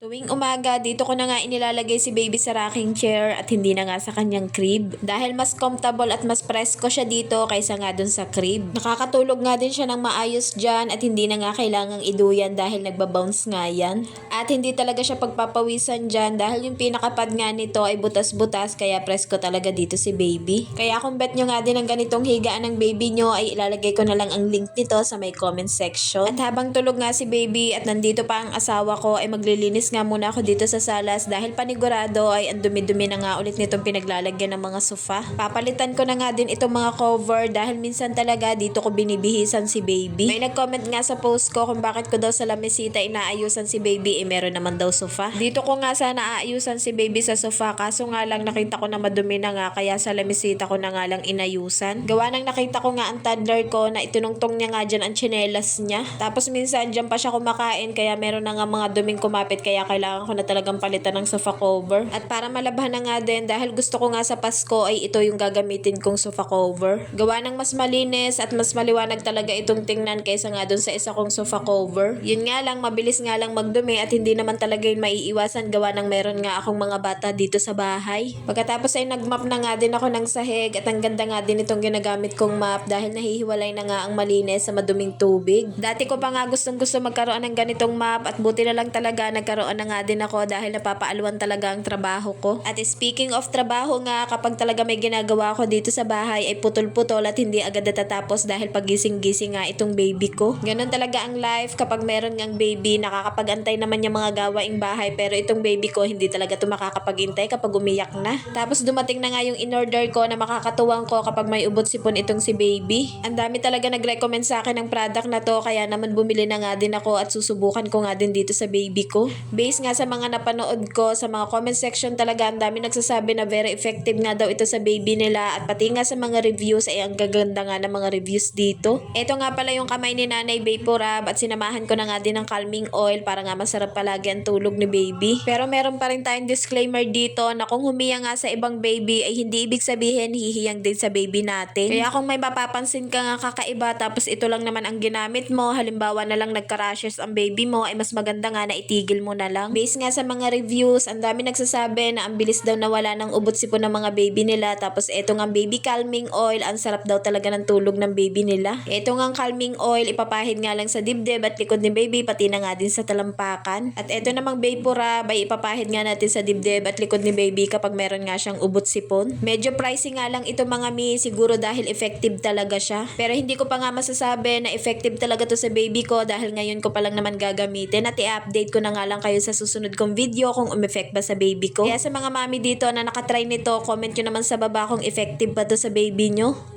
Tuwing umaga, dito ko na nga inilalagay si baby sa rocking chair at hindi na nga sa kanyang crib. Dahil mas comfortable at mas presko siya dito kaysa nga dun sa crib. Nakakatulog nga din siya ng maayos dyan at hindi na nga kailangang iduyan dahil nagbabounce nga yan. At hindi talaga siya pagpapawisan dyan dahil yung pinakapad nga nito ay butas-butas kaya presko talaga dito si baby. Kaya kung bet nyo nga din ang ganitong higaan ng baby nyo ay ilalagay ko na lang ang link nito sa may comment section. At habang tulog nga si baby at nandito pa ang asawa ko ay maglilinis nga muna ako dito sa salas dahil panigurado ay ang dumi-dumi na nga ulit nitong pinaglalagyan ng mga sofa. Papalitan ko na nga din itong mga cover dahil minsan talaga dito ko binibihisan si baby. May nag-comment nga sa post ko kung bakit ko daw sa lamesita inaayusan si baby eh meron naman daw sofa. Dito ko nga sana aayusan si baby sa sofa kaso nga lang nakita ko na madumi na nga kaya sa lamesita ko na nga lang inayusan. Gawa nang nakita ko nga ang toddler ko na itunungtong niya nga dyan ang tsinelas niya. Tapos minsan dyan pa siya kumakain kaya meron na nga mga duming kumapit kaya kailangan ko na talagang palitan ng sofa cover. At para malabhan na nga din dahil gusto ko nga sa Pasko ay ito yung gagamitin kong sofa cover. Gawa ng mas malinis at mas maliwanag talaga itong tingnan kaysa nga dun sa isa kong sofa cover. Yun nga lang, mabilis nga lang magdumi at hindi naman talaga yun maiiwasan gawa ng meron nga akong mga bata dito sa bahay. Pagkatapos ay nagmap na nga din ako ng sahig at ang ganda nga din itong ginagamit kong map dahil nahihiwalay na nga ang malinis sa maduming tubig. Dati ko pa nga gustong gusto magkaroon ng ganitong map at buti na lang talaga nagkaroon na nga din ako dahil napapaaluan talaga ang trabaho ko. At speaking of trabaho nga, kapag talaga may ginagawa ko dito sa bahay ay putol-putol at hindi agad natatapos dahil pagising-gising nga itong baby ko. Ganon talaga ang life kapag meron ngang baby, nakakapagantay naman yung mga gawaing bahay pero itong baby ko hindi talaga ito makakapagintay kapag umiyak na. Tapos dumating na nga yung in-order ko na makakatuwang ko kapag may ubot sipon itong si baby. Ang dami talaga nag-recommend sa akin ng product na to kaya naman bumili na nga din ako at susubukan ko nga din dito sa baby ko. Based nga sa mga napanood ko sa mga comment section talaga ang dami nagsasabi na very effective nga daw ito sa baby nila at pati nga sa mga reviews ay ang gaganda nga ng mga reviews dito. Ito nga pala yung kamay ni Nanay Vaporub at sinamahan ko na nga din ng calming oil para nga masarap palagi ang tulog ni baby. Pero meron pa rin tayong disclaimer dito na kung humiya nga sa ibang baby ay hindi ibig sabihin hihiyang din sa baby natin. Kaya kung may mapapansin ka nga kakaiba tapos ito lang naman ang ginamit mo, halimbawa na lang nagka-rashes ang baby mo ay mas maganda nga na itigil mo na lang. Based nga sa mga reviews, ang dami nagsasabi na ang bilis daw nawala ng ubot sipon ng mga baby nila tapos eto nga baby calming oil, ang sarap daw talaga ng tulog ng baby nila. Eto nga calming oil, ipapahid nga lang sa dibdib at likod ni baby pati na nga din sa talampakan. At eto namang Vapora, bay ipapahid nga natin sa dibdib at likod ni baby kapag meron nga siyang ubot sipon. Medyo pricey nga lang ito mga mi, siguro dahil effective talaga siya. Pero hindi ko pa nga masasabi na effective talaga to sa baby ko dahil ngayon ko pa lang naman gagamitin at i-update ko na nga lang kayo sa susunod kong video kung umeffect ba sa baby ko. Kaya sa mga mami dito na nakatry nito, comment nyo naman sa baba kung effective ba to sa baby nyo.